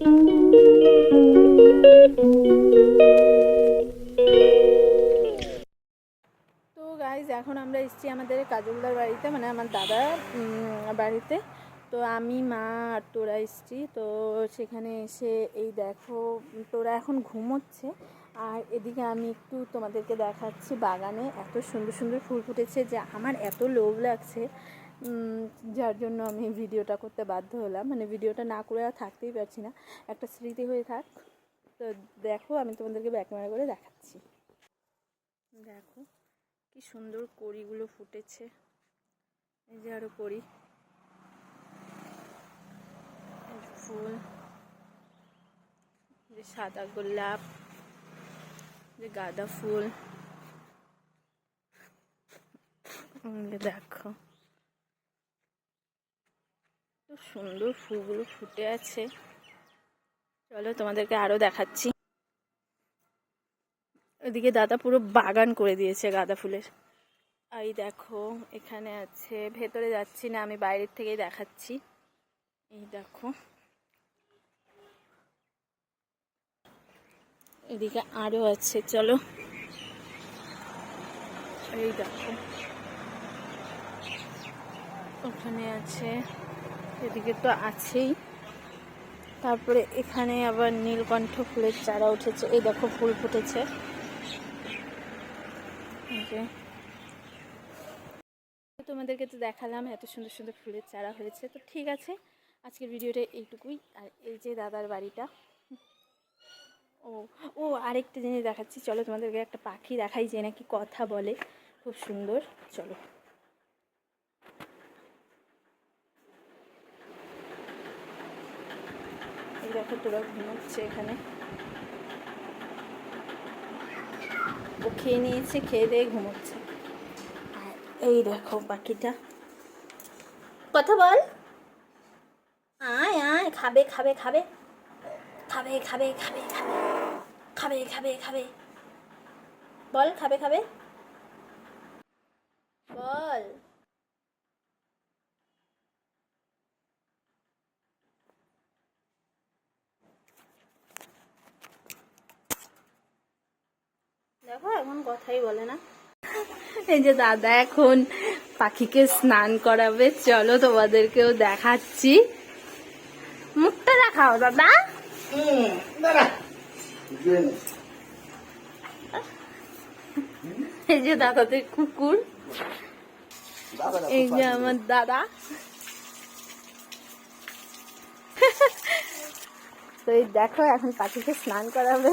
তো গাইজ এখন আমরা এসেছি আমাদের কাজলদার বাড়িতে মানে আমার দাদা বাড়িতে। তো আমি, মা আর তোরা এসেছি। তো সেখানে এসে এই দেখো, তোরা এখন ঘুমোচ্ছে। আর এদিকে আমি একটু তোমাদেরকে দেখাচ্ছি বাগানে। এত সুন্দর সুন্দর ফুল ফুটেছে যে আমার এত লোভ লাগছে। যার জন্য আমি ভিডিওটা করতে বাধ্য হলাম। মানে ভিডিওটা না করে আর থাকতেই পারছি না। একটা স্মৃতি হয়ে থাক। তো দেখো, আমি তোমাদেরকে ব্যাক করে দেখাচ্ছি। দেখো, কি সুন্দর কড়িগুলো ফুটেছে। এই যে আরও কড়ি। ফুল। যে সাদা গোলাপ। যে গাঁদা ফুল। দেখো। সুন্দর ফুলগুলো ফুটে আছে। চলো তোমাদেরকে আরও দেখাচ্ছি। ওদিকে দাদা পুরো বাগান করে দিয়েছে গাঁদা ফুলের। আর এই দেখো, এখানে আছে, ভেতরে যাচ্ছি না, আমি বাইরের থেকেই দেখাচ্ছি। এই দেখো। এদিকে আরও আছে, চলো। এই দেখো। ওখানে আছে এদিকে তো আছেই। তারপরে এখানে আবার নীলকণ্ঠ ফুলের চারা উঠেছে। এই দেখো ফুল ফুটেছে। তোমাদেরকে তো দেখালাম এত সুন্দর সুন্দর ফুলের চারা হয়েছে। তো ঠিক আছে, আজকের ভিডিওটা এইটুকুই। আর এই যে দাদার বাড়িটা। ও ও আরেকটা জিনিস দেখাচ্ছি। চলো তোমাদেরকে একটা পাখি দেখাই যে নাকি কথা বলে। খুব সুন্দর। চলো। দেখো তোরা ঘুমোচ্ছে এখানে। ও খেয়ে নিয়েছে, খেয়ে দিয়ে ঘুমোচ্ছে। এই দেখো পাখিটা কথা বল। আয় আয়, খাবে খাবে খাবে। খাবে খাবে খাবে খাবে। খাবে খাবে খাবে। বল, খাবে খাবে বল দেখো এখন কথাই বলে না। এই যে দাদা এখন পাখিকে স্নান করাবে চলো তোমাদেরকেও দেখাচ্ছি। মুখটা দেখাও দাদা। এই যে দাদাদের কুকুর। এই যে আমার দাদা। তো এই দেখো এখন পাখিকে স্নান করাবে।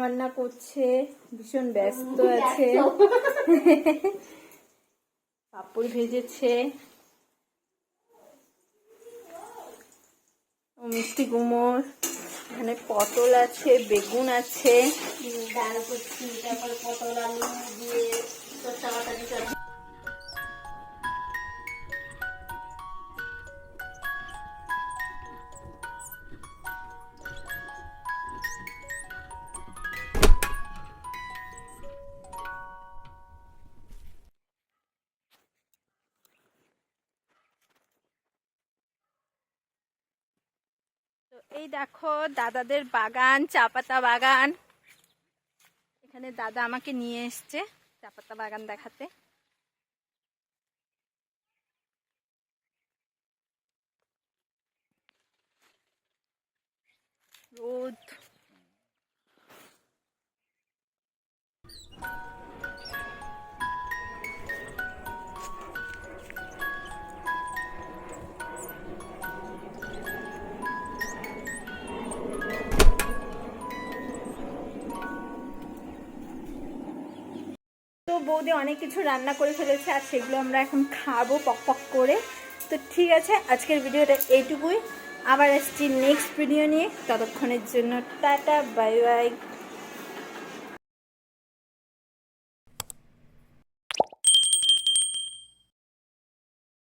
বান্না করছে ভীষণ ব্যস্ত আছে। পাপড় ভেজেছে। মিষ্টি কুমোর। এখানে পটল আছে বেগুন আছে। ডাল করছি তারপর পটল আলু দিয়ে এই দেখো দাদাদের বাগান চা পাতা বাগান। এখানে দাদা আমাকে নিয়ে এসছে চা পাতা বাগান দেখাতে। রোদ। তো বৌদি অনেক কিছু রান্না করে ফেলেছে আর সেগুলো আমরা এখন খাব পক পক করে। তো ঠিক আছে, আজকের ভিডিওটা এইটুকুই। আবার আসছি নেক্সট ভিডিও নিয়ে। ততক্ষণের জন্য টাটা বাই বাই